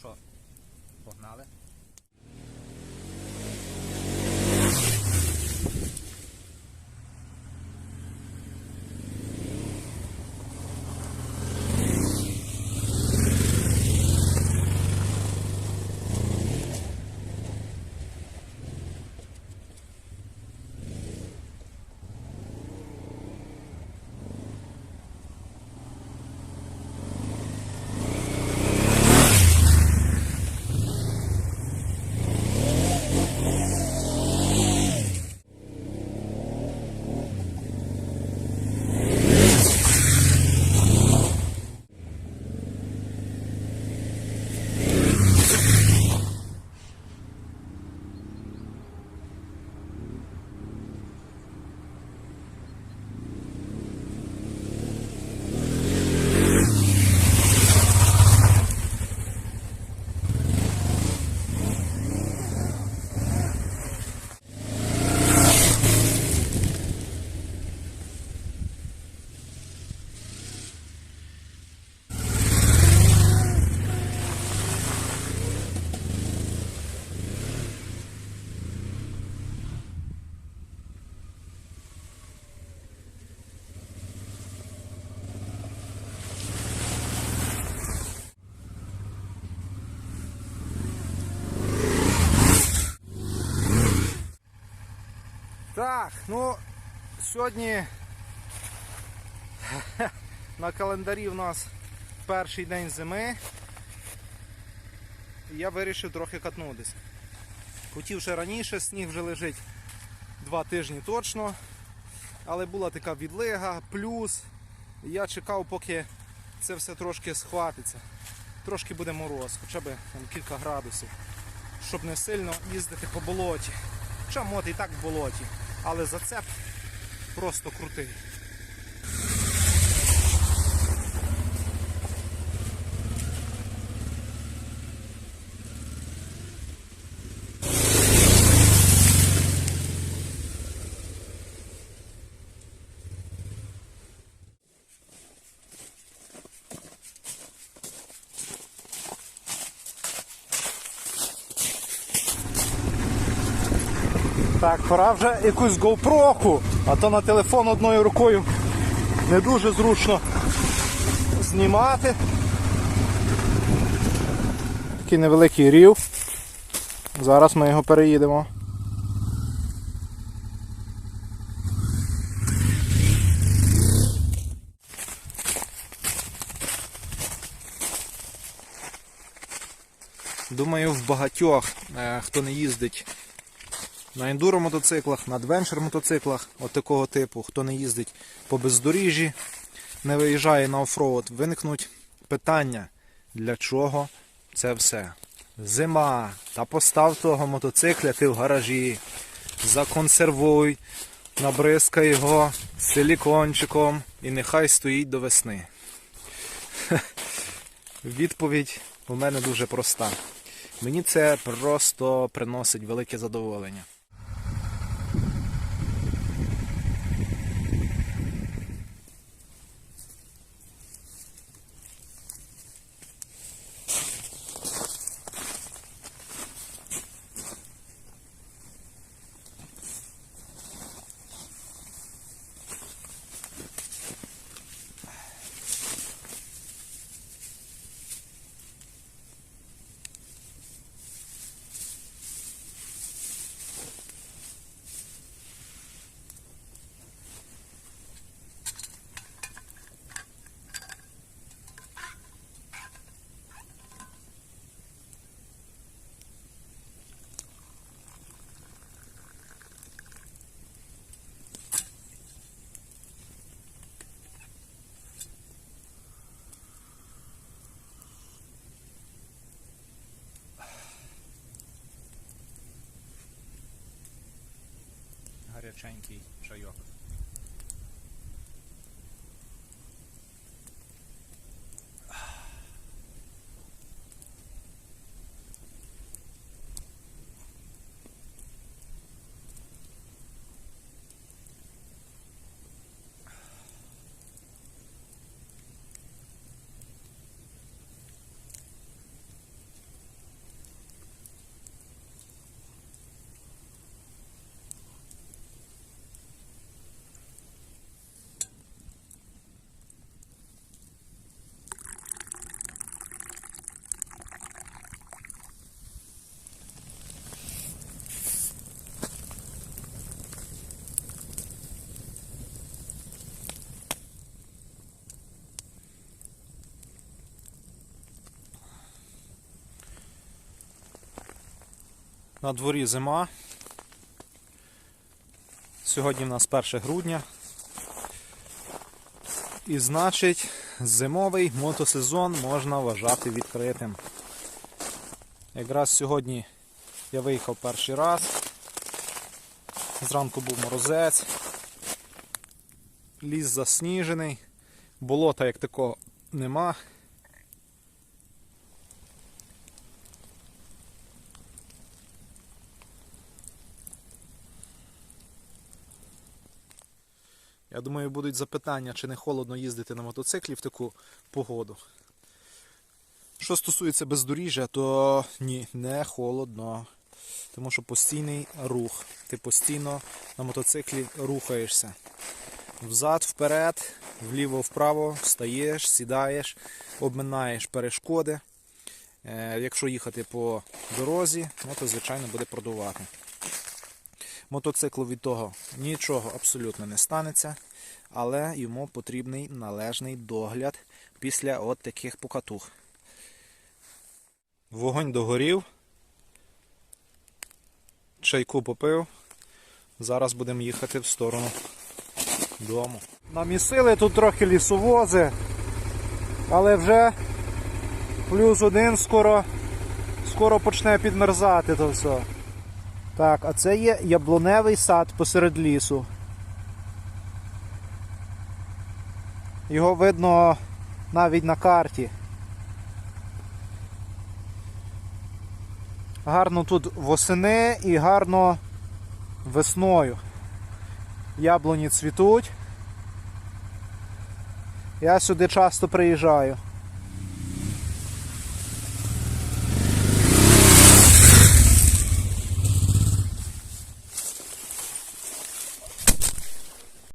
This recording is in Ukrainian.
що, погнали? Так, ну сьогодні на календарі в нас перший день зими. Я вирішив трохи катнутися. Хотів ще раніше, сніг вже лежить два тижні точно. Але була така відлига, плюс. Я чекав, поки це все трошки схватиться. Трошки буде мороз, хоча б там, кілька градусів, щоб не сильно їздити по болоті. Хоча мот і так в болоті, але зацеп просто крутий. Так, пора вже якусь GoPro, а то на телефон одною рукою не дуже зручно знімати. Такий невеликий рів. Зараз ми його переїдемо. Думаю, в багатьох, е, хто не їздить на ендуро мотоциклах, на адвенчер мотоциклах от такого типу, хто не їздить по бездоріжжі, не виїжджає на оффроуд, виникнуть питання, для чого це все. Зима, та постав того мотоцикля ти в гаражі, законсервуй, набризкай його силікончиком і нехай стоїть до весни. Відповідь у мене дуже проста. Мені це просто приносить велике задоволення. Harry Chainty show you off. На дворі зима. Сьогодні в нас 1 грудня. І значить, зимовий мотосезон можна вважати відкритим. Якраз сьогодні я виїхав перший раз. Зранку був морозець. Ліс засніжений, болота як такого нема. Я думаю, будуть запитання, чи не холодно їздити на мотоциклі в таку погоду. Що стосується бездоріжжя, то ні, не холодно. Тому що постійний рух. Ти постійно на мотоциклі рухаєшся. Взад, вперед, вліво, вправо, встаєш, сідаєш, обминаєш перешкоди. Е, якщо їхати по дорозі, ну, то звичайно буде продувати. Мотоциклу від того нічого абсолютно не станеться, але йому потрібний належний догляд після от таких покатух. Вогонь догорів. Чайку попив. Зараз будемо їхати в сторону дому. Намісили тут трохи лісовози, але вже плюс один скоро, скоро почне підмерзати то все. Так, а це є яблуневий сад посеред лісу. Його видно навіть на карті. Гарно тут восени і гарно весною. Яблуні цвітуть. Я сюди часто приїжджаю.